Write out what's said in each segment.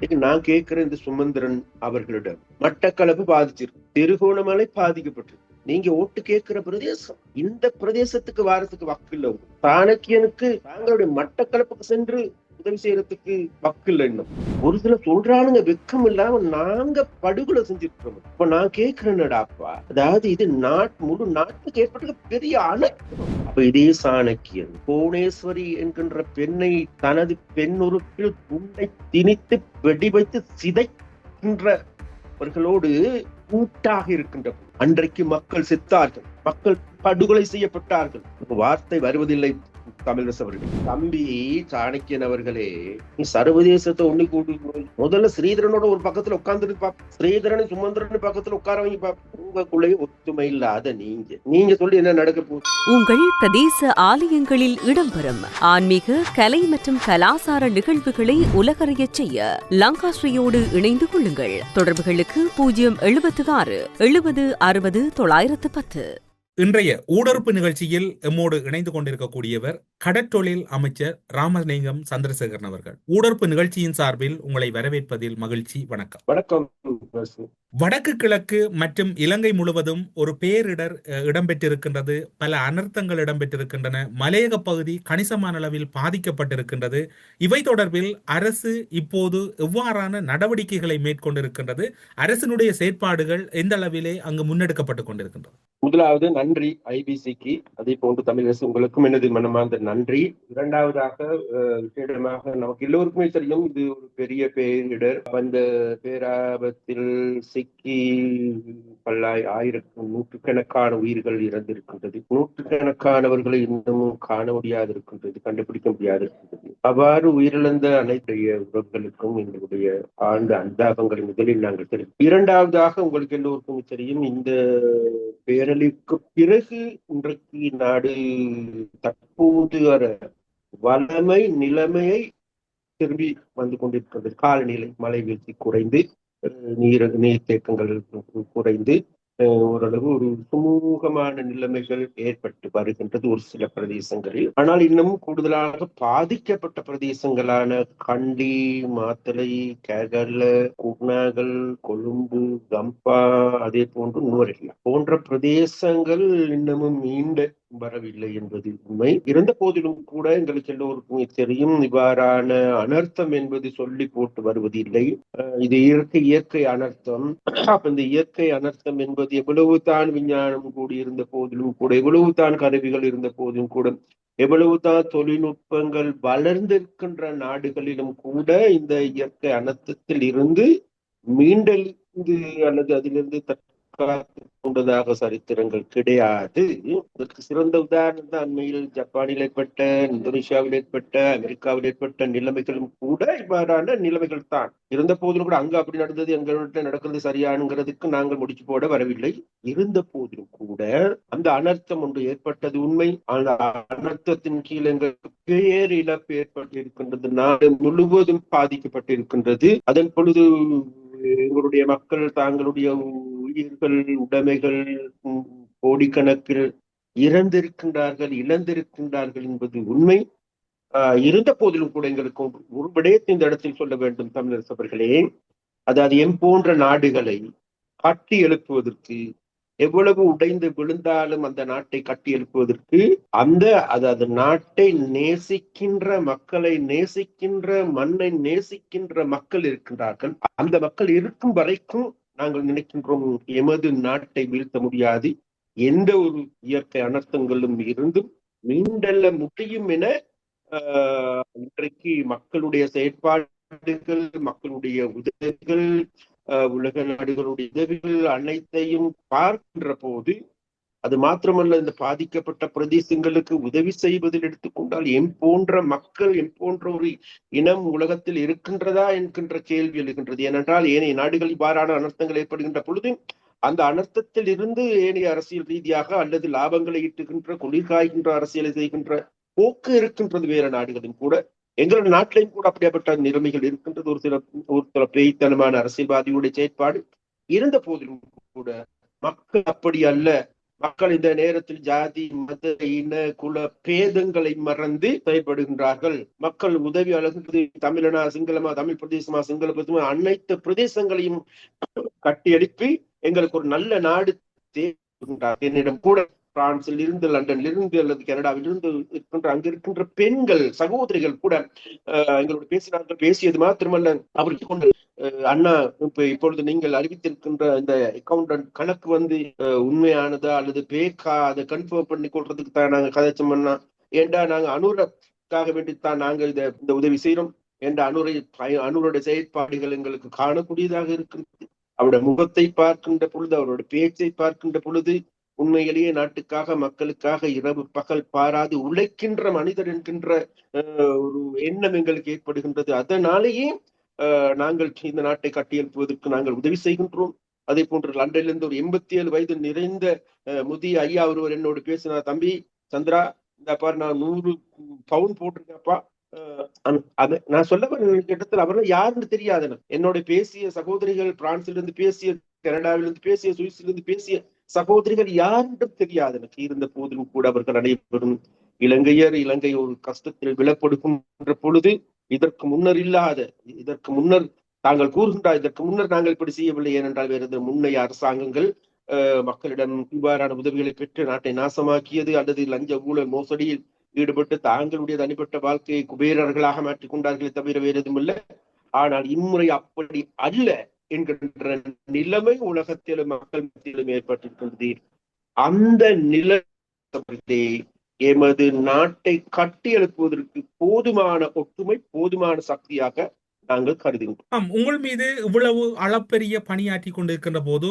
நான் கேட்கிற இந்த சுமந்திரன் அவர்களிடம் மட்டக்களப்பு பாதிச்சிருக்கு திருகோணமலை பாதிக்கப்பட்டிருக்கு நீங்க ஓட்டு கேட்கிற பிரதேசம். இந்த பிரதேசத்துக்கு வாரத்துக்கு வாக்கு இல்ல சாணக்கியனுக்கு தாங்களுடைய மட்டக்களப்புக்கு சென்று உதவி செய்யறதுக்கு பக்கு இல்லை இன்னும் ஒரு சில சொல்றானுங்க வெக்கம் இல்லாம நாங்க படுகொலை செஞ்சிருக்கிறோம். இப்ப நான் கேட்கிறேன்டாப்பா அதாவது இது நாட் முழு நாட்டுக்கு ஏற்பட்ட பெரிய அணை. அப்ப இதே சாணக்கியன் புவனேஸ்வரி என்கின்ற பெண்ணை தனது பெண் உறுப்பில் துண்டை திணித்து வெடி வைத்து சிதைக்கின்றவர்களோடு கூட்டாக இருக்கின்ற அன்றைக்கு மக்கள் செத்தார்கள். மக்கள் படுகொலை செய்யப்பட்டார்கள். வார்த்தை வருவதில்லை. தமிழரசு அவர்கள். தம்பி சாணக்கியன் அவர்களே சர்வதேசத்தை ஒண்ணு கூட்டி முதல்ல ஸ்ரீதரனோட ஒரு பக்கத்துல உட்கார்ந்துட்டு பாப்ப ஸ்ரீதரன் சுமந்திரன் பக்கத்துல உட்காரவங்க பாப்ப உங்களுக்குள்ளே ஒத்துமை இல்லாத நீங்க. நீங்க சொல்லி என்ன நடக்க போகுது? உங்கள் பிரதேச ஆலயங்களில் இடம்பெறும் ஆன்மீக கலை மற்றும் கலாசார நிகழ்வுகளை உலகறிய செய்ய லங்காஸ்ரீயோடு இணைந்து கொள்ளுங்கள். தொடர்புகளுக்கு பூஜ்ஜியம் எழுபத்து ஆறு எழுபது அறுபது தொள்ளாயிரத்து பத்து. இன்றைய ஊடறுப்பு நிகழ்ச்சியில் எம்மோடு இணைந்து கொண்டிருக்கக்கூடியவர் கடற்றொழில் அமைச்சர் ராமலிங்கம் சந்திரசேகரன் அவர்கள். ஊடறுப்பு நிகழ்ச்சியின் சார்பில் உங்களை வரவேற்பதில் மகிழ்ச்சி வணக்கம். வணக்கம் வடக்கு கிழக்கு மற்றும் இலங்கை முழுவதும் ஒரு பேரிடர் இடம்பெற்றிருக்கின்றது. பல அனர்த்தங்கள் இடம்பெற்றிருக்கின்றன. மலையக பகுதி கணிசமான அளவில் பாதிக்கப்பட்டிருக்கின்றது. இவை தொடர்பில் அரசு இப்போது எவ்வாறான நடவடிக்கைகளை மேற்கொண்டிருக்கின்றது? அரசினுடைய செயற்பாடுகள் எந்த அளவிலே அங்கு முன்னெடுக்கப்பட்டுக் கொண்டிருக்கின்றது முதலாவது நன்றி ஐபிசிக்கு அதே போன்று தமிழரசு உங்களுக்கும் எனது மனமார்ந்த நன்றி. இரண்டாவதாக அஹ், விசேடமாக நமக்கு எல்லோருக்குமே தெரியும் இது ஒரு பெரிய பேரிடர். அந்த பேராபத்தில் சிக்கி பல்லாய் ஆயிரக்கும் நூற்றுக்கணக்கான உயிர்கள் இறந்திருக்கின்றது. நூற்றுக்கணக்கானவர்களை இன்னமும் காண முடியாது இருக்கின்றது கண்டுபிடிக்க முடியாது இருக்கின்றது அவ்வாறு உயிரிழந்த அனைத்துடைய உறவுகளுக்கும் எங்களுடைய ஆழ்ந்த அனுதாபங்களை முதலில் நாங்கள் தெரியும் இரண்டாவதாக உங்களுக்கு எல்லோருக்கும் தெரியும் இந்த பேரழிவுக்கு பிறகு இன்றைக்கு நாடு தற்போது வர வளமை நிலைமையை திரும்பி வந்து கொண்டிருக்கிறது காலநிலை மழை வீழ்ச்சி குறைந்து நீர் நீர்த்தேக்கங்கள் குறைந்து ஓரளவு ஒரு சுமூகமான நிலைமைகள் ஏற்பட்டு வருகின்றது ஒரு சில பிரதேசங்களில். ஆனால் இன்னமும் கூடுதலாக பாதிக்கப்பட்ட பிரதேசங்களான கண்டி மாத்தளை கேகல குர்நாகல் கொழும்பு கம்பா அதே போன்று நுவரெல்லா போன்ற பிரதேசங்கள் இன்னமும் மீண்ட வரவில்லை என்பது உண்மை. இருந்த போதிலும் கூட எங்களுக்கு எல்லோருக்கும் தெரியும் இவ்வாறான அனர்த்தம் என்பது சொல்லி போட்டு வருவதில்லை. இது இயற்கை இயற்கை அனர்த்தம். இந்த இயற்கை அனர்த்தம் என்பது எவ்வளவு தான் விஞ்ஞானம் கூடி இருந்த போதிலும் கூட எவ்வளவு தான் கருவிகள் இருந்த போதிலும் கூட எவ்வளவு தான் தொழில்நுட்பங்கள் வளர்ந்திருக்கின்ற நாடுகளிலும் கூட இந்த இயற்கை அனர்த்தத்தில் இருந்து மீண்டெழுந்து அல்லது அதிலிருந்து காத்து கொண்டதாக சரித்திரங்கள் கிடையாது. அதற்கு சிறந்த உதாரணம் தான் அண்மையில் ஜப்பானில் ஏற்பட்ட இந்தோனேஷியாவில் ஏற்பட்ட அமெரிக்காவில் ஏற்பட்ட நிலைமைகளும் கூட இவ்வாறான நிலைமைகள் தான். இருந்த போதிலும் கூட அங்கு அப்படி நடந்தது எங்கள்கிட்ட நடக்கிறது சரியானுங்கிறதுக்கு நாங்கள் முடிச்சு போட வரவில்லை. இருந்த போதிலும் கூட அந்த அனர்த்தம் ஒன்று ஏற்பட்டது உண்மை. அந்த அனர்த்தத்தின் கீழ் எங்களுக்கு பேரிழப்பு ஏற்பட்டிருக்கின்றது. நாடு முழுவதும் பாதிக்கப்பட்டிருக்கின்றது. அதன் பொழுது எங்களுடைய மக்கள் தாங்களுடைய உயிர்கள் உடைமைகள் உம், கோடிக்கணக்கில் இறந்திருக்கின்றார்கள் இழந்திருக்கின்றார்கள் என்பது உண்மை. ஆஹ் இருந்த போதிலும் கூட எங்களுக்கு ஒரு- ஒரு விடயத்தை இந்த இடத்தில் சொல்ல வேண்டும் தமிழரசு அவர்களே. அதாவது எம் போன்ற நாடுகளை கட்டி எழுப்புவதற்கு எவ்வளவு உடைந்து விழுந்தாலும் அந்த நாட்டை கட்டி எழுப்புவதற்கு அந்த அதாவது நாட்டை நேசிக்கின்ற மக்களை நேசிக்கின்ற மண்ணை நேசிக்கின்ற மக்கள் இருக்கின்றார்கள். அந்த மக்கள் இருக்கும் வரைக்கும் நாங்கள் நினைக்கின்றோம் எமது நாட்டை வீழ்த்த முடியாது. எந்த ஒரு இயற்கை அனர்த்தங்களும் இருந்தும் மீண்டல்ல முடியும் என ஆஹ், இன்றைக்கு மக்களுடைய செயற்பாடுகள் மக்களுடைய உதவிகள் உலக நாடுகளுடைய உதவிகள் அனைத்தையும் பார்க்கின்ற போது அது மாத்திரமல்ல இந்த பாதிக்கப்பட்ட பிரதேசங்களுக்கு உதவி செய்வதில் எடுத்துக்கொண்டால் எம் போன்ற மக்கள் எம் போன்ற ஒரு இனம் உலகத்தில் இருக்கின்றதா என்கின்ற கேள்வி எழுகின்றது. ஏனென்றால் ஏனைய நாடுகள் இவ்வாறான அனர்த்தங்கள் ஏற்படுகின்ற பொழுது அந்த அனர்த்தத்தில் இருந்து ஏனைய அரசியல் ரீதியாக அல்லது லாபங்களை ஈட்டுகின்ற குளிர்காய்கின்ற அரசியலை செய்கின்ற போக்கு இருக்கின்றது வேற நாடுகளும் கூட. எங்களோட நாட்டிலையும் கூட அப்படியாப்பட்ட நிலைமைகள் இருக்கின்றது. ஒரு சில ஒரு சில பேய்த்தனமான அரசியல்வாதிகளுடைய செயற்பாடு இருந்த போதிலும் கூட மக்கள் அப்படி அல்ல. மக்கள் இந்த நேரத்தில் ஜாதி மத இன குல பேதங்களை மறந்து செயல்படுகின்றார்கள். மக்கள் உதவி அழகு தமிழனா சிங்களமா தமிழ் பிரதேசமா சிங்கள பிரதேசமா அனைத்து பிரதேசங்களையும் கட்டியெழுப்பி எங்களுக்கு ஒரு நல்ல நாடு தேவைகின்றார் என்னிடம் கூட பிரான்சில் இருந்து லண்டன்ல இருந்து அல்லது கனடாவில் இருந்து இருக்கின்ற அங்க இருக்கின்ற பெண்கள் சகோதரிகள் கூட எங்களோட பேசினார்கள். பேசியது மாத்திரமல்ல அவருக்கு கொண்டு அண்ணா இப்ப இப்பொழுது நீங்கள் அறிவித்திருக்கின்ற இந்த அக்கௌண்டன்ட் கணக்கு வந்து உண்மையானதா அல்லது பேக்கா? அதை கன்ஃபார்ம் பண்ணி கொள்றதுக்கு தான் நாங்க கதைச்சோம்னா ஏண்டா நாங்க அனுரக்காக வேண்டித்தான் நாங்கள் இதை இந்த உதவி செய்யறோம் என்ற அனுரை அனுருடைய செயற்பாடுகள் எங்களுக்கு காணக்கூடியதாக இருக்கின்றது? அவருடைய முகத்தை பார்க்கின்ற பொழுது அவருடைய பேச்சை பார்க்கின்ற பொழுது உண்மையிலேயே நாட்டுக்காக மக்களுக்காக இரவு பகல் பாராது உழைக்கின்ற மனிதர் என்கின்ற ஒரு எண்ணம் எங்களுக்கு ஏற்படுகின்றது. அதனாலேயே நாங்கள் இந்த நாட்டை கட்டியெழுப்புவதற்கு நாங்கள் உதவி செய்கின்றோம். அதே போன்று லண்டனிலிருந்து ஒரு எண்பத்தி ஏழு வயது நிறைந்த முதிய ஐயா ஒருவர் என்னோடு பேசினார் தம்பி சந்திரா இந்த பாரு நான் நூறு பவுன் போட்டிருக்கேன்ப்பா. அது நான் சொல்ல இடத்துல அவர்கள் யாருன்னு தெரியாது என்னோட பேசிய சகோதரிகள் பிரான்சிலிருந்து பேசிய கனடாவிலிருந்து பேசிய சுவிஸிலிருந்து பேசிய சகோதரிகள் யாருன்றும் தெரியாது. எனக்கு இருந்த போதிலும் கூட அவர்கள் அனைவரும் இலங்கையர் இலங்கை ஒரு கஷ்டத்தில் விழப்படுகின்ற பொழுது இதற்கு முன்னர் இல்லாத இதற்கு முன்னர் தாங்கள் கூறுகின்றார் இதற்கு முன்னர் நாங்கள் இப்படி செய்யவில்லை ஏனென்றால் வேறு முன்னைய அரசாங்கங்கள் மக்களிடம் இவ்வாறான உதவிகளை பெற்று நாட்டை நாசமாக்கியது அல்லது லஞ்ச ஊழல் மோசடியில் ஈடுபட்டு தாங்களுடைய தனிப்பட்ட வாழ்க்கையை குபேரர்களாக மாற்றிக் கொண்டார்களே தவிர வேறு எதுவும் இல்லை. ஆனால் இம்முறை அப்படி அல்ல. என்கின்ற நிலைமை உலகத்திலும் மக்கள் மத்தியிலும் ஏற்பட்டிருக்கின்றது அந்த நிலை எமது நாட்டை கட்டி எழுப்புவதற்கு போதுமான ஒற்றுமை போதுமான சக்தியாக நாங்கள் கருதுகின்றோம் உங்கள் மீது இவ்வளவு அளப்பெரிய பணியாற்றி கொண்டிருக்கின்ற போது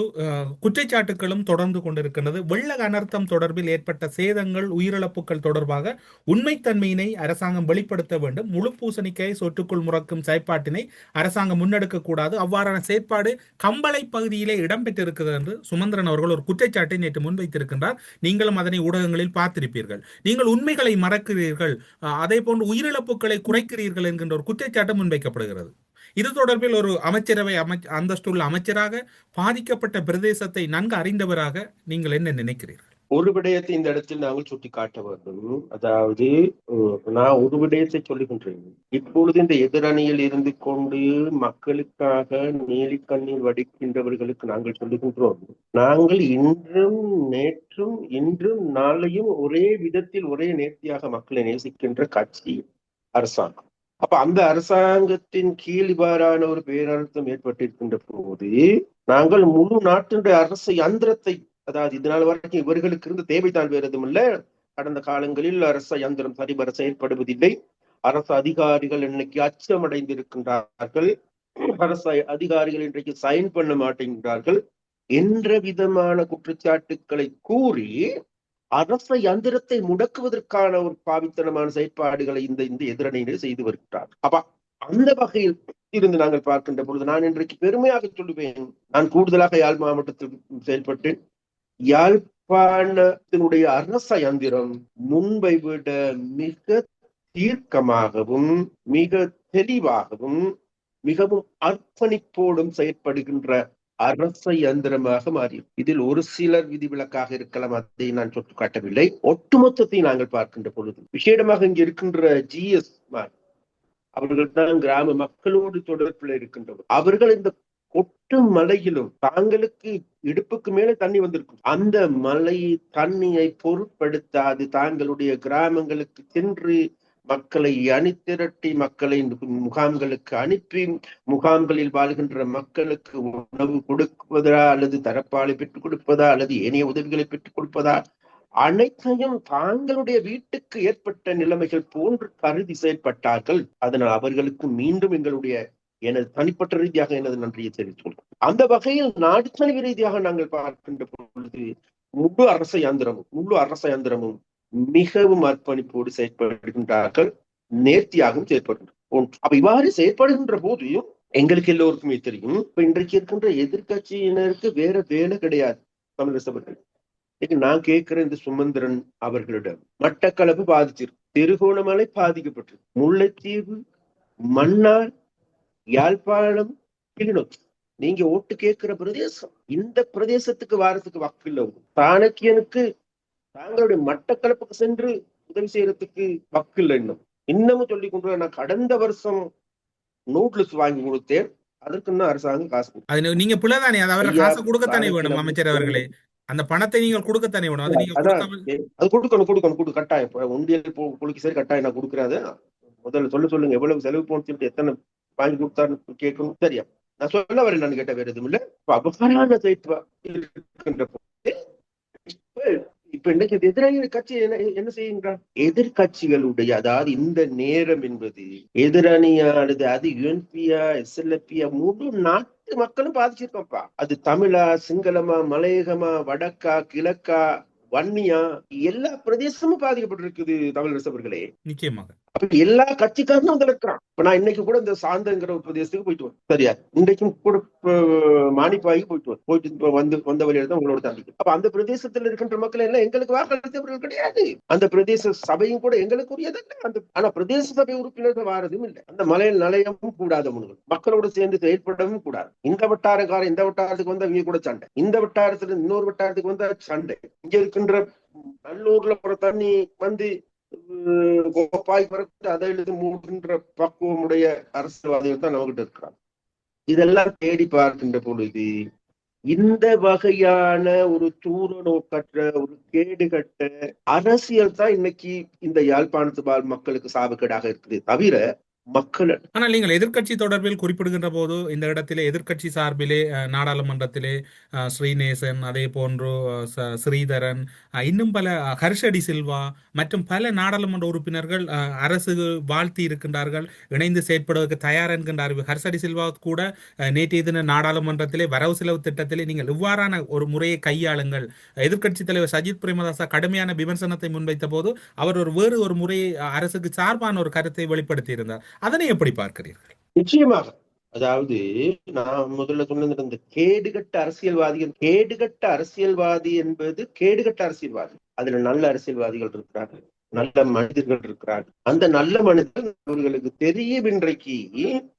குற்றச்சாட்டுகளும் தொடர்ந்து கொண்டிருக்கின்றது. வெள்ள அனர்த்தம் தொடர்பில் ஏற்பட்ட சேதங்கள் உயிரிழப்புகள் தொடர்பாக உண்மைத்தன்மையினை அரசாங்கம் வெளிப்படுத்த வேண்டும். முழு பூசணிக்காய் சொட்டுக்குள் முறக்கும் செயற்பாட்டினை அரசாங்கம் முன்னெடுக்க கூடாது. அவ்வாறான செயற்பாடு கம்பளை பகுதியிலே இடம்பெற்றிருக்கிறது என்று சுமந்திரன் அவர்கள் ஒரு குற்றச்சாட்டை நேற்று முன்வைத்திருக்கின்றார். நீங்களும் அதனை ஊடகங்களில் பார்த்திருப்பீர்கள். நீங்கள் உண்மைகளை மறக்கிறீர்கள். அதே போன்று உயிரிழப்புகளை குறைக்கிறீர்கள் என்கின்ற ஒரு குற்றச்சாட்டு முன்வைக்கப்படுகிறது. இது தொடர்பில் ஒரு அமைச்சரவை அமைச்ச அந்தஸ்துள்ள அமைச்சராக பாதிக்கப்பட்ட பிரதேசத்தை நன்கு அறிந்தவராக நீங்கள் என்ன நினைக்கிறீர்கள்? ஒரு விடயத்தை இந்த இடத்தில் நாங்கள் சுட்டி காட்ட வேண்டும். அதாவது நான் ஒரு விடயத்தை சொல்லுகின்றேன். இப்பொழுது இந்த எதிரணியில் இருந்து கொண்டு மக்களுக்காக நீலி கண்ணீர் வடிக்கின்றவர்களுக்கு நாங்கள் சொல்லுகின்றோம். நாங்கள் இன்றும் நேற்றும் இன்றும் நாளையும் ஒரே விதத்தில் ஒரே நேர்த்தியாக மக்களை நேசிக்கின்ற கட்சி அரசாங்கம். அப்ப அந்த அரசாங்கத்தின் கீழ் இவ்வாறான ஒரு பேரழுத்தம் ஏற்பட்டிருக்கின்ற போது நாங்கள் முழு நாட்டினுடைய அரசு யந்திரத்தை அதாவது இதனால் வரைக்கும் இவர்களுக்கு இருந்த தேவைதான் வேறு எதுவும் இல்லை. கடந்த காலங்களில் அரச யந்திரம் சரிவர செயல்படுவதில்லை. அரசு அதிகாரிகள் இன்னைக்கு அச்சமடைந்திருக்கின்றார்கள். அரசு அதிகாரிகள் இன்றைக்கு சைன் பண்ண மாட்டேங்கிறார்கள். என்ற விதமான குற்றச்சாட்டுக்களை கூறி அரச யந்திரத்தை முடக்குவதற்கான ஒரு பாவித்தனமான செயற்பாடுகளை இந்த இந்த எதிரணியினர் செய்து வருகிறார். அப்ப அந்த வகையில் இருந்து நாங்கள் பார்க்கின்ற பொழுது நான் இன்றைக்கு பெருமையாக சொல்லுவேன். நான் கூடுதலாக யாழ் மாவட்டத்தில் செயல்பட்டு யாழ்ப்பாணத்தினுடைய அரச யந்திரம் முன்பை விட மிக தீர்க்கமாகவும் மிக தெளிவாகவும் மிகவும் அர்ப்பணிப்போடும் செயற்படுகின்ற அரச இயந்திரமாக மாறியும் இதில் ஒரு சிலர் விதிவிலக்காக இருக்கலாம் அதை நான் சொட்டு காட்டவில்லை. ஒட்டுமொத்தத்தை நாங்கள் பார்க்கின்ற பொழுது விசேடமாக இங்கு இருக்கின்ற ஜிஎஸ் அவர்கள் தான் கிராம மக்களோடு தொடர்பில் இருக்கின்றவர். அவர்கள் இந்த கொட்டு மலையிலும் தாங்களுக்கு இடுப்புக்கு மேலே தண்ணி வந்திருக்கும். அந்த மலை தண்ணியை பொருட்படுத்தாது தாங்களுடைய கிராமங்களுக்கு சென்று மக்களை அணித்திரட்டி மக்களை முகாம்களுக்கு அனுப்பி முகாம்களில் வாழ்கின்ற மக்களுக்கு உணவு கொடுப்பதா அல்லது தரப்பாலை பெற்றுக் கொடுப்பதா அல்லது ஏனைய உதவிகளை பெற்றுக் கொடுப்பதா? அனைத்தையும் தாங்களுடைய வீட்டுக்கு ஏற்பட்ட நிலைமைகள் போன்று கருதி செயற்பட்டார்கள். அதனால் அவர்களுக்கு மீண்டும் எங்களுடைய எனது தனிப்பட்ட ரீதியாக எனது நன்றியை தெரிவித்துள்ளோம் அந்த வகையில் நாடு தழுவிய ரீதியாக நாங்கள் பார்க்கின்ற பொழுது முழு அரச யந்திரமும் முழு அரச யந்திரமும் மிகவும் அர்ப்பணிப்போடு செயற்படுகின்றார்கள் நேர்த்தியாகவும் செயற்படுகின்றனர். அப்ப இவ்வாறு செயற்படுகின்ற போதையும் எங்களுக்கு எல்லோருக்குமே தெரியும் இப்ப இன்றைக்கு இருக்கின்ற எதிர்கட்சியினருக்கு வேற வேலை கிடையாது தமிழரசவர்கள் நான் கேட்கிற இந்த சுமந்திரன் அவர்களிடம் மட்டக்களப்பு பாதிச்சிருக்கு திருகோணமலை பாதிக்கப்பட்டிருக்கு முல்லைத்தீவு மன்னார் யாழ்ப்பாணம் கிளிநொச்சி. நீங்க ஓட்டு கேட்கிற பிரதேசம் இந்த பிரதேசத்துக்கு வாரத்துக்கு வாக்கு இல்லை சாணக்கியனுக்கு தாங்களுடைய மட்டக்களப்புக்கு சென்று உதவி செய்யறதுக்கு வக்கு இல்லை இன்னும் இன்னமும் சொல்லி கொண்டு நான் கடந்த வருஷம் நோட்லஸ் வாங்கி கொடுத்தேன். அதற்கு இன்னும் அரசாங்கம் காசு. அது நீங்க பிள்ளைதானே? அது அவர் ஐயா, காசு கொடுக்கத்தானே வேணும் அமைச்சர் அவர்களே. அந்த பணத்தை நீங்கள் கொடுக்கத்தானே வேணும்? அது நீங்க அது கொடுக்கணும் கொடுக்கணும் கொடு கட்டாயம். போ- புளிக்கு சரி கட்டாயம் நான் கொடுக்குறேன் அது முதல்ல சொல்ல சொல்லுங்க எவ்வளவு செலவு சொல்லிட்டு எத்தனை வாங்கி கொடுத்தாருன்னு கேட்கணும். சரியா. நான் சொல்ல வரேன் நான் கேட்ட வேற எதுவும் இல்ல. அபகாரான இருக்கின்ற இப்ப இன்னைக்கு இது எதிராளி கட்சி என்ன செய்கின்றார் எதிர்கட்சிகளுடைய அதாவது இந்த நேரம் என்பது எதிரணியானது அது யுஎன்பியா எஸ்எல்எப்பியா முழு நாட்டு மக்களும் பாதிச்சிருக்கோம்ப்பா. அது தமிழா சிங்களமா மலையகமா வடக்கா கிழக்கா வன்னியா எல்லா பிரதேசமும் பாதிக்கப்பட்டிருக்குது தமிழ் ரசவர்களே நிச்சயமாக. அப்ப எல்லா கட்சிக்காரனும் அதுல இருக்கிறான். இப்ப நான் இன்னைக்கு கூட இந்த சாந்தங்கிற ஒரு பிரதேசத்துக்கு போயிட்டு வந்தேன் சரியா? இன்னைக்கும் கூட மானிப்பாகி மானிப்பாய்க்கு போயிட்டு வந்தேன் போயிட்டு வந்து வந்த வழியில தான் உங்களோட தாண்டி அப்ப அந்த பிரதேசத்துல இருக்கின்ற மக்கள் எல்லாம் எங்களுக்கு வாக்களித்தவர்கள் கிடையாது. அந்த பிரதேச சபையும் கூட எங்களுக்கு உரியதல்ல அந்த ஆனா பிரதேச சபை உறுப்பினர்கள் வாரதும் இல்லை. அந்த மலையில் நிலையமும் கூடாத முன்கள் மக்களோடு சேர்ந்து செயல்படவும் கூடாது. இந்த வட்டாரக்காரன் இந்த வட்டாரத்துக்கு வந்தா இங்க கூட சண்டை. இந்த வட்டாரத்துல இன்னொரு வட்டாரத்துக்கு வந்தா சண்டை. இங்க இருக்கின்ற நல்லூர்ல போற தண்ணி வந்து கோப்பாய் பிறகு அதை எழுதி மூடுகின்ற பக்குவமுடைய அரசியல்வாதிகள் தான் நம்மகிட்ட இருக்கிறாங்க. இதெல்லாம் தேடி பார்க்கின்ற பொழுது இந்த வகையான ஒரு தூர நோக்கற்ற ஒரு கேடுகட்ட அரசியல் தான் இன்னைக்கு இந்த யாழ்ப்பாணத்து வாழ் மக்களுக்கு சாபக்கேடாக இருக்குது தவிர மக்கள் ஆனால் நீங்கள் எதிர்க்கட்சி தொடர்பில் குறிப்பிடுகின்ற போது இந்த இடத்திலே எதிர்க்கட்சி சார்பிலே நாடாளுமன்றத்திலே ஸ்ரீநேசன் அதே போன்று ஸ்ரீதரன் இன்னும் பல ஹர்ஷடி சில்வா மற்றும் பல நாடாளுமன்ற உறுப்பினர்கள் அரசு வாழ்த்தி இருக்கின்றார்கள் இணைந்து செயற்படுவதற்கு தயார் என்கின்றார்கள் ஹர்ஷடி சில்வா கூட நேற்றைய தின நாடாளுமன்றத்திலே வரவு செலவு திட்டத்திலே நீங்கள் இவ்வாறான ஒரு முறையை கையாளுங்கள். எதிர்க்கட்சி தலைவர் சஜித் பிரேமதாசா கடுமையான விமர்சனத்தை முன்வைத்த போது அவர் ஒரு வேறு ஒரு முறையை அரசுக்கு சார்பான ஒரு கருத்தை வெளிப்படுத்தியிருந்தார். அதனை எப்படி பார்க்கிறீர்கள்? நிச்சயமாக. அதாவது நான் முதல்ல சொன்னது இந்த கேடுகட்ட அரசியல்வாதிகள் கேடுகட்ட அரசியல்வாதி என்பது கேடுகட்ட அரசியல்வாதி. அதுல நல்ல அரசியல்வாதிகள் இருக்கிறார்கள். நல்ல மனிதர்கள் இருக்கிறார்கள் அந்த நல்ல மனிதர்கள் அவர்களுக்கு தெரியும் இன்றைக்கு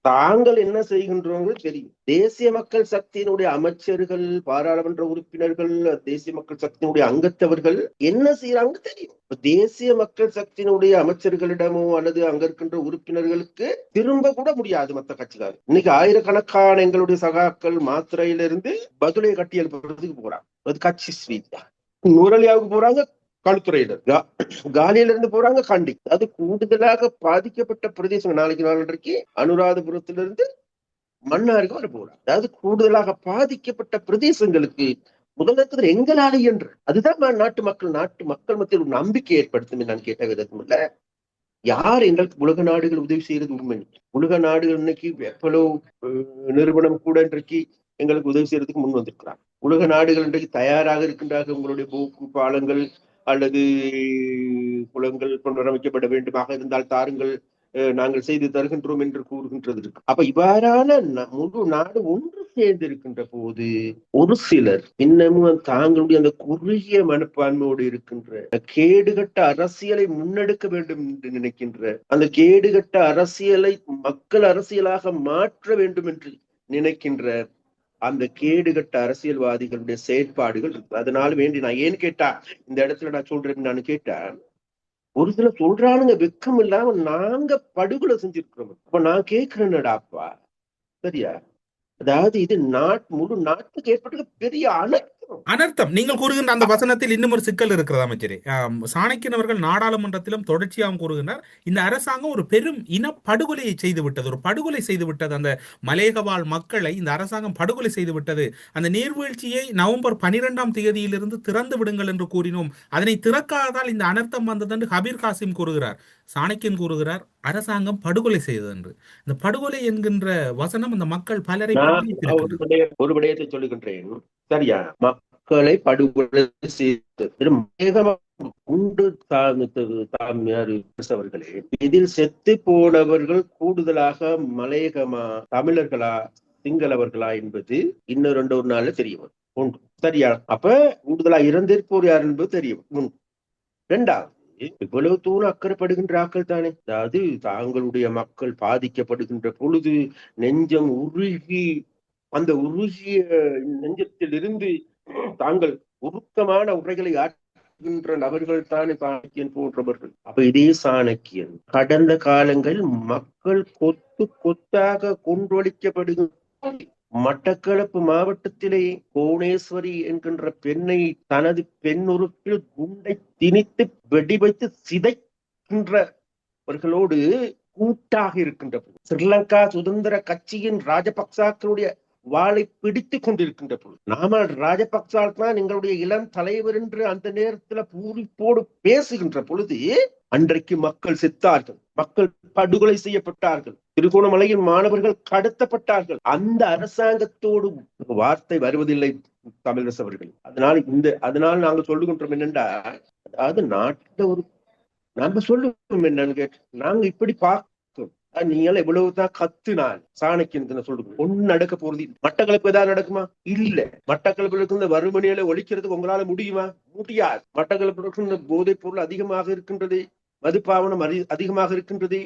தாங்கள் என்ன செய்கின்றவங்க தெரியும். தேசிய மக்கள் சக்தியினுடைய அமைச்சர்கள் பாராளுமன்ற உறுப்பினர்கள் தேசிய மக்கள் சக்தியினுடைய அங்கத்தவர்கள் என்ன செய்யறாங்க தெரியும். தேசிய மக்கள் சக்தியினுடைய அமைச்சர்களிடமோ அல்லது அங்க இருக்கின்ற உறுப்பினர்களுக்கு திரும்ப கூட முடியாது மத்த கட்சிக்காரர். இன்னைக்கு ஆயிரக்கணக்கான எங்களுடைய சகாக்கள் மாத்திரையிலிருந்து பதிலை கட்டி எழுப்புறதுக்கு போறாங்க. அது கட்சி ஸ்வீட் நூறலியாவுக்கு போறாங்க களுத்துறையினர் காலியில இருந்து போறாங்க காண்டி. அது கூடுதலாக பாதிக்கப்பட்ட பிரதேசம் நாளைக்கு நாளைக்கு அனுராதபுரத்திலிருந்து மன்னாருக்கு வர போறாங்க அதாவது கூடுதலாக பாதிக்கப்பட்ட பிரதேசங்களுக்கு முதலமைச்சர் எங்களாலே என்று. அதுதான் நாட்டு மக்கள் நாட்டு மக்கள் மத்தியில் ஒரு நம்பிக்கை ஏற்படுத்தும் நான் கேட்ட விதத்தும் இல்ல. யார் எங்களுக்கு உலக நாடுகள் உதவி செய்யறது உண்மை. உலக நாடுகள் இன்னைக்கு எவ்வளவு நிறுவனம் கூட இன்றைக்கு எங்களுக்கு உதவி செய்யறதுக்கு முன் வந்திருக்கிறாங்க உலக நாடுகள் இன்றைக்கு தயாராக இருக்கின்றார்கள். உங்களுடைய போக்கு பாலங்கள் அல்லது குளங்கள் புனரமைக்கப்பட வேண்டுமாக இருந்தால் தாருங்கள் அஹ், நாங்கள் செய்து தருகின்றோம் என்று கூறுகின்றது இருக்கு அப்ப இவ்வாறான முழு நாடு ஒன்று சேர்ந்து இருக்கின்ற போது ஒரு சிலர் இன்னமும் தாங்களுடைய அந்த குறுகிய மனப்பான்மையோடு இருக்கின்ற கேடுகட்ட அரசியலை முன்னெடுக்க வேண்டும் என்று நினைக்கின்ற அந்த கேடுகட்ட அரசியலை மக்கள் அரசியலாக மாற்ற வேண்டும் என்று நினைக்கின்ற அந்த கேடுகட்ட அரசியல்வாதிகளுடைய செயற்பாடுகள் அதனால வேண்டி நான் ஏன் கேட்டா இந்த இடத்துல நான் சொல்றேன் நான் கேட்டேன். ஒரு சில சொல்றானுங்க வெக்கம் இல்லாம நாங்க படுகொலை செஞ்சிருக்கிறோம். அப்ப நான் கேட்கிறேன்னடாப்பா சரியா? அதாவது இது நாட் முழு நாட்டுக்கு ஏற்பட்ட பெரிய அணை. அனர்த்தம். நீங்கள் கூறுகின்ற அந்த வசனத்தில் இன்னும் ஒரு சிக்கல் இருக்கிறது அமைச்சரே. சாணக்கியன் அவர்கள் நாடாளுமன்றத்திலும் தொடர்ச்சியாகவும் கூறுகின்றார் இந்த அரசாங்கம் ஒரு பெரும் இன படுகொலையை செய்து விட்டது ஒரு படுகொலை செய்து விட்டது அந்த மலையக வாழ் மக்களை இந்த அரசாங்கம் படுகொலை செய்து விட்டது அந்த நீர்வீழ்ச்சியை நவம்பர் பனிரெண்டாம் தேதியிலிருந்து திறந்து விடுங்கள் என்று கூறினோம். அதனை திறக்காததால் இந்த அனர்த்தம் வந்தது என்று ஹபீர் காசிம் கூறுகிறார். சாணக்கியன் கூறுகிறார் அரசாங்கம் படுகொலை செய்தது என்று. இந்த படுகொலை என்கின்ற வசனம் அந்த மக்கள் பலரை ஒரு விடயத்தை சொல்லுகின்றேன். சரியா? மக்களை படுகொலை செய்து குண்டு அவர்களே இதில் செத்து போனவர்கள் கூடுதலாக மலையகமா தமிழர்களா சிங்களவர்களா என்பது இன்னும் ரெண்டு ஒரு நாள்ல தெரியும் ஒன்று சரியா? அப்ப கூடுதலா இறந்திருப்போர் யார் என்பது தெரியும் ஒன்று ரெண்டாவது இவ்வளவு தூரம் அக்கறைப்படுகின்ற ஆக்கள் தானே? அதாவது தாங்களுடைய மக்கள் பாதிக்கப்படுகின்ற பொழுது நெஞ்சம் உருகி அந்த உருகிய நெஞ்சத்தில் இருந்து தாங்கள் உருக்கமான உரைகளை ஆற்றுகின்ற நபர்கள் தான் சாணக்கியன் போன்றவர்கள். அப்ப இதே சாணக்கியன். கடந்த காலங்கள் மக்கள் கொத்து கொத்தாக கொன்றொழிக்கப்படுகின்ற மட்டக்களப்பு மாவட்டத்திலே கோணேஸ்வரி என்கின்ற பெண்ணை தனது பெண்ணுறுப்பில் குண்டை திணித்து வெடி வைத்து சிதைக்கின்றவர்களோடு கூட்டாக இருக்கின்ற ஸ்ரீலங்கா சுதந்திர கட்சியின் ராஜபக்சாக்களுடைய வாளை பிடித்துக் கொண்டிருக்கின்ற பொழுது நாம ராஜபக்சால் தான் எங்களுடைய இளம் தலைவர் என்று அந்த நேரத்துல பூரிப்போடு பேசுகின்ற பொழுது அன்றைக்கு மக்கள் செத்தார்கள். மக்கள் படுகொலை செய்யப்பட்டார்கள். திருகோணமலையில் மாணவர்கள் கடத்தப்பட்டார்கள். அந்த அரசாங்கத்தோடு வார்த்தை வருவதில்லை தமிழரசு அவர்கள். அதனால் இந்த அதனால் நாங்கள் சொல்லுகின்றோம் என்னென்றா அதாவது நாட்டில் ஒரு நம்ம சொல்லுவோம் என்னன்னு கேட்டு நாங்க இப்படி பார்க்க நீங்கள் எவ்வளவுதான் கத்துனால் சாணக்கியன் சொல்லுங்க ஒண்ணு நடக்க போறது மட்டக்களப்பு ஏதாவது நடக்குமா? இல்ல. மட்டக்களப்பில் இருக்கின்ற வறுமணியில ஒழிக்கிறதுக்கு உங்களால முடியுமா? முடியாது. மட்டக்களப்பு இருக்கின்ற போதைப் பொருள் அதிகமாக இருக்கின்றது. மதுப்பாவனம் அதி அதிகமாக இருக்கின்றது.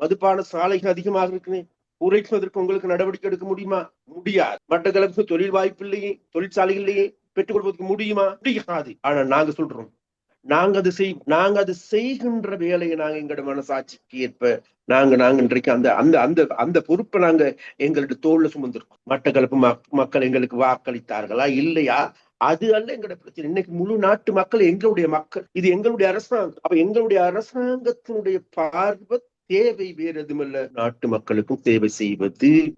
மதுப்பான சாலைகள் அதிகமாக இருக்குது குறைப்பதற்கு உங்களுக்கு நடவடிக்கை எடுக்க முடியுமா? முடியாது. மட்டக்களப்பு தொழில் வாய்ப்பு இல்லையே தொழிற்சாலைகள்லையே பெற்றுக் கொடுப்பதற்கு முடியுமா? முடியாது. ஆனா நாங்க சொல்றோம் நாங்க அது செய் நாங்க அது செய்கின்ற வேலையை நாங்க எங்களோட மனசாட்சிக்கு ஏற்ப நாங்க நாங்க இன்றைக்கு அந்த அந்த அந்த அந்த பொறுப்பை நாங்க எங்களோட தோல்ல சுமந்திருக்கோம். மட்டக்களப்பு மக்- மக்கள் எங்களுக்கு வாக்களித்தார்களா? இல்லையா? அது அல்ல எங்களோட பிரச்சனை. இன்னைக்கு முழு நாட்டு மக்கள் எங்களுடைய மக்கள். இது எங்களுடைய அரசாங்கம். அப்ப எங்களுடைய அரசாங்கத்தினுடைய பார்வை தேவை வேறு எதுவுமல்ல. நாட்டு மக்களுக்கும் தேவை செய்வது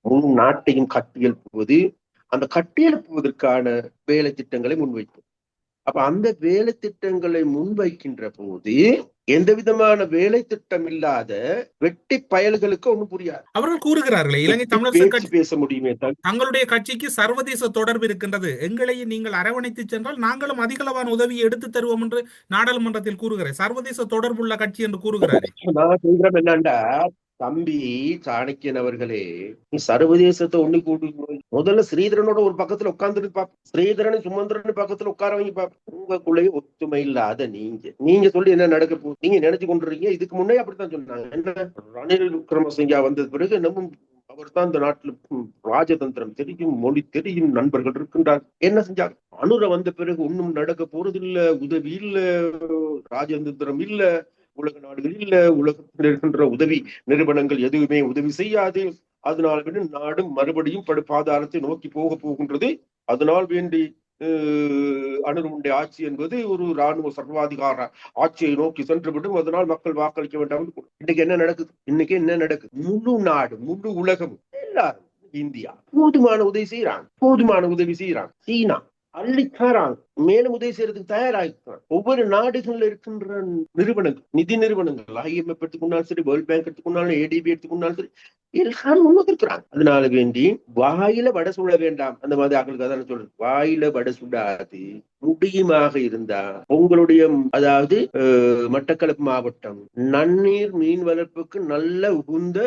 முழு நாட்டையும் கட்டியெழுப்புவது அந்த கட்டியெழுப்புவதற்கான வேலை திட்டங்களை முன்வைப்போம். அப்ப அந்த வேலை திட்டங்களை முன்வைக்கின்ற போது எந்த விதமான வேலை திட்டம் இல்லாத வெட்டி பயல்களுக்கு ஒண்ணும் புரியாது. அவர்கள் கூறுகிறார்களே இலங்கை தமிழரசு பேச்சு கட்சி பேச முடியுமே தங்களுடைய கட்சிக்கு சர்வதேச தொடர்பு இருக்கின்றது. எங்களையும் நீங்கள் அரவணைத்து சென்றால் நாங்களும் அதிகளவான உதவியை எடுத்து தருவோம் என்று நாடாளுமன்றத்தில் கூறுகிறேன். சர்வதேச தொடர்புள்ள கட்சி என்று கூறுகிறாரே. நான் சொல்றேன் என்னண்டா தம்பி சாணக்கியன் அவர்களே நீ சர்வதேசத்தை ஒண்ணு கூட்டு முதல்ல ஸ்ரீதரனோட ஒரு பக்கத்துல உட்கார்ந்துட்டு பாப்ப. ஸ்ரீதரன் சுமந்திரன் பக்கத்துல உட்கார வைங்க பாப்ப. உங்களுக்குள்ளேயே ஒத்துமை இல்லாத நீங்க. நீங்க சொல்லி என்ன நடக்க போகுது நீங்க நினைச்சு கொண்டிருக்கீங்க. இதுக்கு முன்னே அப்படித்தான் சொன்னாங்க. என்ன? ரணில் விக்ரமசிங்கா வந்தது பிறகு நம்ம அவர் தான் இந்த நாட்டுல ராஜதந்திரம் தெரியும் மொழி தெரியும் நண்பர்கள் இருக்கின்றார் என்ன செஞ்சார் அனுர வந்த பிறகு ஒன்னும் நடக்க போறது இல்ல உதவி இல்ல. ராஜதந்திரம் இல்ல. உலக நாடுகள் இல்ல உலகத்தில் இருக்கின்ற உதவி நிறுவனங்கள் எதுவுமே உதவி செய்யாது. அதனால் வேண்டி நாடு மறுபடியும் படு நோக்கி போக போகின்றது. அதனால் வேண்டி அஹ், ஆட்சி என்பது ஒரு ராணுவ சர்வாதிகார ஆட்சியை நோக்கி சென்றுவிடும். அதனால் மக்கள் வாக்களிக்க வேண்டாம். இன்னைக்கு என்ன நடக்குது? இன்னைக்கு என்ன நடக்குது? முழு நாடு முழு உலகம் எல்லாரும் இந்தியா போதுமான உதவி செய்யறாங்க போதுமான உதவி செய்யறாங்க சீனா அள்ளித்தாரான் மேலும் உதவி செய்யறதுக்கு தயாராகிறான் ஒவ்வொரு நாடுகள்ல இருக்கின்ற நிறுவனங்கள் நிதி நிறுவனங்கள் ஐஎம்எஃப் எடுத்துக்கொண்டாலும் சரி வேர்ல்ட் பேங்க் எடுத்துக்கொண்டாலும் ஏடிபி எடுத்துக்கொண்டாலும் சரி எல்லாரும் முன்னுக்கு இருக்கிறாங்க அதனால வேண்டி வாயில வடை சுட வேண்டாம். அந்த மாதிரி ஆக்களுக்கு அதான் சொல்றது வாயில வடை சுடாது. முடியுமாக இருந்தா உங்களுடைய அதாவது மட்டக்களப்பு மாவட்டம் நன்னீர் மீன் வளர்ப்புக்கு நல்ல உகுந்த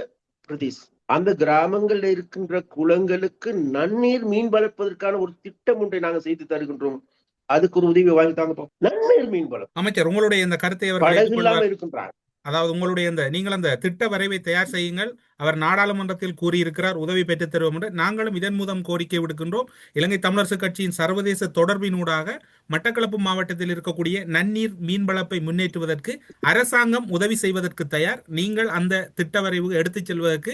பிரதேசம். அந்த கிராமங்கள்ல இருக்கின்ற குளங்களுக்கு நன்னீர் மீன் வளர்ப்பதற்கான ஒரு திட்டம் ஒன்றை நாங்க செய்து தருகின்றோம். அதுக்கு ஒரு உதவி வாங்கி தாங்க. நன்னீர் மீன் வளர்ப்பு. அமைச்சர் உங்களுடைய இந்த கருத்தை படகு இல்லாம இருக்கின்றாங்க அதாவது உங்களுடைய இந்த நீங்கள் அந்த திட்ட வரைவை தயார் செய்யுங்கள். அவர் நாடாளுமன்றத்தில் கூறியிருக்கிறார் உதவி பெற்றுத் தருவோம் என்று. நாங்களும் இதன் மூலம் கோரிக்கை விடுக்கின்றோம். இலங்கை தமிழரசு கட்சியின் சர்வதேச தொடர்பினூடாக மட்டக்களப்பு மாவட்டத்தில் இருக்கக்கூடிய நன்னீர் மீன் வளர்ப்பை முன்னேற்றுவதற்கு அரசாங்கம் உதவி செய்வதற்கு தயார். நீங்கள் அந்த திட்டவரைவு எடுத்துச் செல்வதற்கு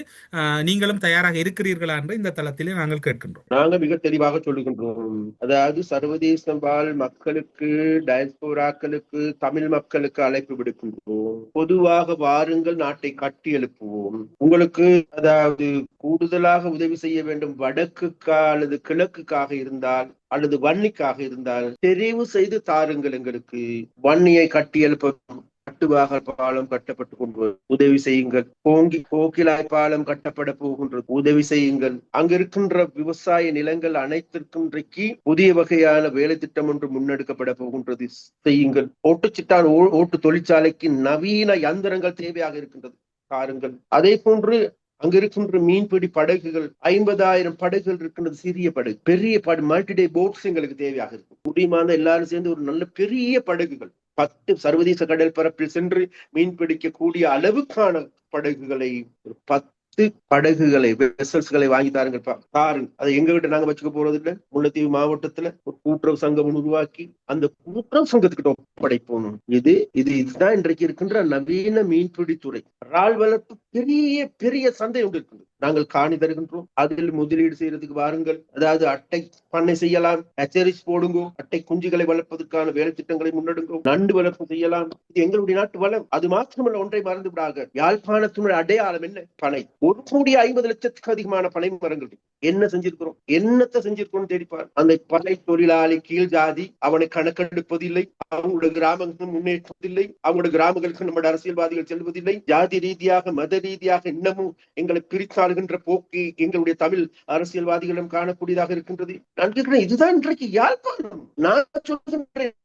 நீங்களும் தயாராக இருக்கிறீர்களா என்று இந்த தளத்திலே நாங்கள் கேட்கின்றோம். நாங்கள் மிக தெளிவாக சொல்லுகின்றோம். அதாவது சர்வதேச வாழ் மக்களுக்கு டயஸ்போராக்களுக்கு தமிழ் மக்களுக்கு அழைப்பு விடுக்கின்றோம். பொதுவாக வாருங்கள் நாட்டை கட்டி எழுப்புவோம். உங்களுக்கு அதாவது கூடுதலாக உதவி செய்ய வேண்டும் வடக்குக்கா அல்லது கிழக்குக்காக இருந்தால் அல்லது வன்னிக்காக இருந்தால் தெரிவு செய்து தாருங்கள் எங்களுக்கு. வன்னியை கட்டி எழுப்ப கட்டுவாக பாலம் கட்டப்பட்டு கொண்டு உதவி செய்யுங்கள். கோங்கி கோக்கிலாய் பாலம் கட்டப்பட போகின்றது உதவி செய்யுங்கள். அங்க இருக்கின்ற விவசாய நிலங்கள் அனைத்திற்கும் இன்றைக்கு புதிய வகையான வேலை திட்டம் ஒன்று முன்னெடுக்கப்பட போகின்றது. செய்யுங்கள். ஓட்டுச்சிட்டான் ஓ- ஓட்டு தொழிற்சாலைக்கு நவீன யந்திரங்கள் தேவையாக இருக்கின்றது. காருங்கள் அதே போன்று அங்க இருக்கின்ற மீன்பிடி படகுகள் ஐம்பதாயிரம் படகுகள் இருக்கின்றது சிறிய படகு பெரிய படகு மல்டிடே போட்ஸ் எங்களுக்கு தேவையாக இருக்கும். முடியுமான எல்லாரும் சேர்ந்து ஒரு நல்ல பெரிய படகுகள் பத்து சர்வதேச கடல் பரப்பில் சென்று மீன் பிடிக்கக்கூடிய அளவுக்கான படகுகளை ஒரு பத்து பத்து படகுகளை வெசல்ஸ்களை வாங்கி தாருங்கள். தாருங்க அதை எங்க கிட்ட நாங்க வச்சுக்க போறது இல்ல? முல்லைத்தீவு மாவட்டத்துல ஒரு கூட்டுறவு சங்கம் உருவாக்கி அந்த கூட்டுறவு சங்கத்துக்கிட்ட ஒப்படைப்போம். இது இது இதுதான் இன்றைக்கு இருக்கின்ற நவீன மீன்பிடித்துறை இறால் வளர்ப்பு பெரிய பெரிய சந்தை ஒன்று இருக்குது. நாங்கள் காணி தருகின்றோம். அதில் முதலீடு செய்யறதுக்கு வாருங்கள். அதாவது அட்டை பண்ணை செய்யலாம். எச்சரிஸ் போடுங்கோ. அட்டை குஞ்சுகளை வளர்ப்பதற்கான வேலை திட்டங்களை முன்னெடுங்கோ. நண்டு வளர்ப்பு செய்யலாம். இது எங்களுடைய நாட்டு வளம். அது மாத்திரமல்ல ஒன்றை மறந்து விடாக யாழ்ப்பாணத்தினுடைய அடையாளம் என்ன? பனை. ஒரு கோடி ஐம்பது லட்சத்துக்கு அதிகமான பனை மரங்கள் என்ன செஞ்சிருக்கிறோம்? என்னத்தை செஞ்சிருக்கோம் தேடிப்பார் அந்த பனை தொழிலாளி கீழ் ஜாதி அவனை கணக்கெடுப்பதில்லை. அவங்களோட கிராமங்கள் முன்னேற்றுவதில்லை அவங்களோட கிராமங்களுக்கு நம்முடைய அரசியல்வாதிகள் செல்வதில்லை. ஜாதி ரீதியாக மத ரீதியாக இன்னமும் எங்களை பிரித்தாளுகின்ற போக்கு எங்களுடைய தமிழ் அரசியல்வாதிகளிடம் காணக்கூடியதாக இருக்கின்றது. நான் கேட்கிறேன் இதுதான் இன்றைக்கு யாழ்ப்பாணம். நான் சொல்கின்றேன்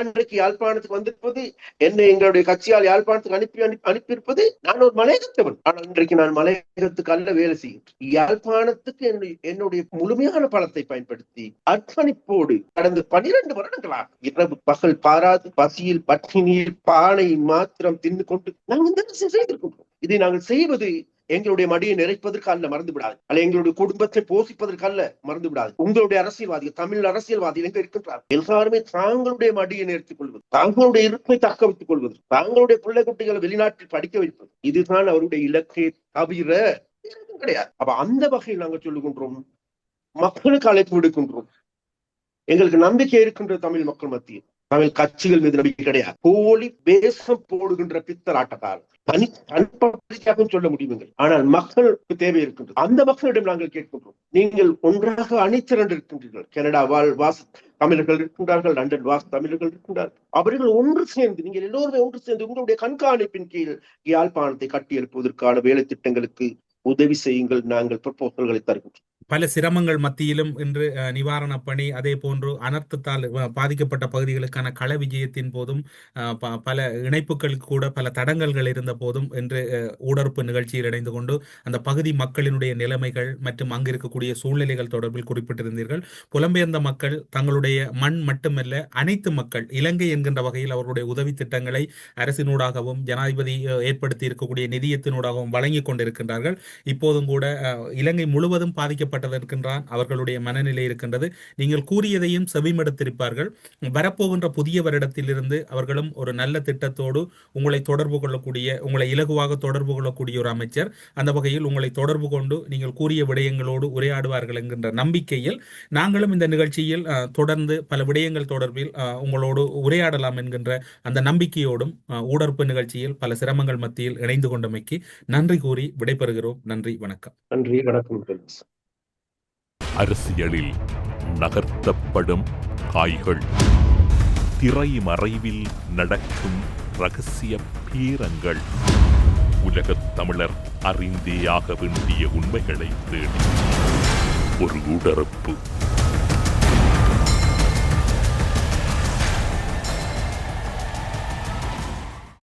இன்றைக்கு யாழ்ப்பாணத்துக்கு வந்திருப்பது என்னை எங்களுடைய கட்சியால் யாழ்ப்பாணத்துக்கு அனுப்பி அனுப்பி அனுப்பியிருப்பது நான் ஒரு மலையகத்தவன். ஆனால் இன்றைக்கு நான் மலையகத்துக்கு அல்ல வேலை செய்கிறேன் யாழ்ப்பாணத்துக்கு என்னுடைய என்னுடைய முழுமையான பலத்தை பயன்படுத்தி அர்ப்பணிப்போடு கடந்த பனிரெண்டு வருடங்களா இரவு பகல் பாராது பசியில் பட்டினியில் பானை மாத்திரம் தின்னு கொண்டு நாங்கள் இந்த செய்திருக்கின்றோம்? இதை நாங்கள் செய்வது எங்களுடைய மடியை நிறைப்பதற்கு அல்ல மறந்து விடாது அல்ல எங்களுடைய குடும்பத்தை போஷிப்பதற்கு அல்ல மறந்து விடாது உங்களுடைய அரசியல்வாதிகள் தமிழ் அரசியல்வாதிகள் எங்க இருக்கின்றார் எல்லாருமே தாங்களுடைய மடியை நிறுத்திக் கொள்வது தாங்களுடைய இருப்பை தக்க வைத்துக் கொள்வது தாங்களுடைய பிள்ளை குட்டிகளை வெளிநாட்டில் படிக்க வைப்பது. இதுதான் அவருடைய இலக்கை தவிர கிடையாது. அப்ப அந்த வகையில் நாங்கள் சொல்லுகின்றோம் மக்களுக்கு அழைப்பு விடுக்கின்றோம். எங்களுக்கு நம்பிக்கை இருக்கின்ற தமிழ் மக்கள் மத்தியில். தமிழ் கட்சிகள் மீது நம்பிக்கை கிடையாது. போலி வேஷம் போடுகின்ற பித்தலாட்டக்காரர் தனி தனிப்படையாக சொல்ல முடியுங்கள் ஆனால் மக்களுக்கு தேவை இருக்கின்றது. அந்த மக்களிடம் நாங்கள் கேட்கின்றோம். நீங்கள் ஒன்றாக அணிதிரண்டு இருக்கின்றீர்கள். கனடா வாழ் வாஸ் தமிழர்கள் இருக்கின்றார்கள். லண்டன் வாஸ் தமிழர்கள் இருக்கின்றார்கள். அவர்கள் ஒன்று சேர்ந்து நீங்கள் எல்லோருமே ஒன்று சேர்ந்து உங்களுடைய கண்காணிப்பின் கீழ் யாழ்ப்பாணத்தை கட்டியெழுப்புவதற்கான வேலை திட்டங்களுக்கு உதவி செய்யுங்கள். நாங்கள் ப்ரப்போசல்களை தருகின்றோம். பல சிரமங்கள் மத்தியிலும் இன்று அஹ், நிவாரணப் பணி அதே போன்று அனர்த்தத்தால் பாதிக்கப்பட்ட பகுதிகளுக்கான கள விஜயத்தின் போதும் ப- பல இணைப்புகளுக்கு கூட பல தடங்கல்கள் இருந்த போதும் இன்று ஊடறுப்பு நிகழ்ச்சியில் இணைந்து கொண்டு அந்த பகுதி மக்களினுடைய நிலைமைகள் மற்றும் அங்கு இருக்கக்கூடிய சூழ்நிலைகள் தொடர்பில் குறிப்பிட்டிருந்தீர்கள். புலம்பெயர்ந்த மக்கள் தங்களுடைய மண் மட்டுமல்ல அனைத்து மக்கள் இலங்கை என்கின்ற வகையில் அவர்களுடைய உதவி திட்டங்களை அரசினூடாகவும் ஜனாதிபதி ஏற்படுத்தி இருக்கக்கூடிய நிதியத்தினூடாகவும் வழங்கி கொண்டிருக்கின்றார்கள். இப்போதும் கூட இலங்கை முழுவதும் பாதிக்கப்பட்ட பாதிக்கப்பட்டிருக்கின்றான் அவர்களுடைய மனநிலை இருக்கின்றது. நீங்கள் கூறியதையும் செவிமடுத்திருப்பார்கள். வரப்போகின்ற புதிய வருடத்திலிருந்து அவர்களும் ஒரு நல்ல திட்டத்தோடு உங்களை தொடர்பு கொள்ளக்கூடிய உங்களை இலகுவாக தொடர்பு கொள்ளக்கூடிய ஒரு அமைச்சர். அந்த வகையில் உங்களை தொடர்பு கொண்டு நீங்கள் கூறிய விடயங்களோடு உரையாடுவார்கள் என்கின்ற நம்பிக்கையில் நாங்களும் இந்த நிகழ்ச்சியில் அஹ், தொடர்ந்து பல விடயங்கள் தொடர்பில் உங்களோடு உரையாடலாம் என்கின்ற அந்த நம்பிக்கையோடும் ஊடறுப்பு நிகழ்ச்சியில் பல சிரமங்கள் மத்தியில் இணைந்து கொண்டமைக்கு நன்றி கூறி விடைபெறுகிறோம். நன்றி வணக்கம். நன்றி வணக்கம். அரசியலில் நகர்த்தப்படும் காய்கள். திரைமறைவில் நடக்கும் ரகசிய பீரங்கள். உலகத் தமிழர் அறிந்தேயாக வேண்டிய உண்மைகளை தேடி. ஒரு உடறுப்பு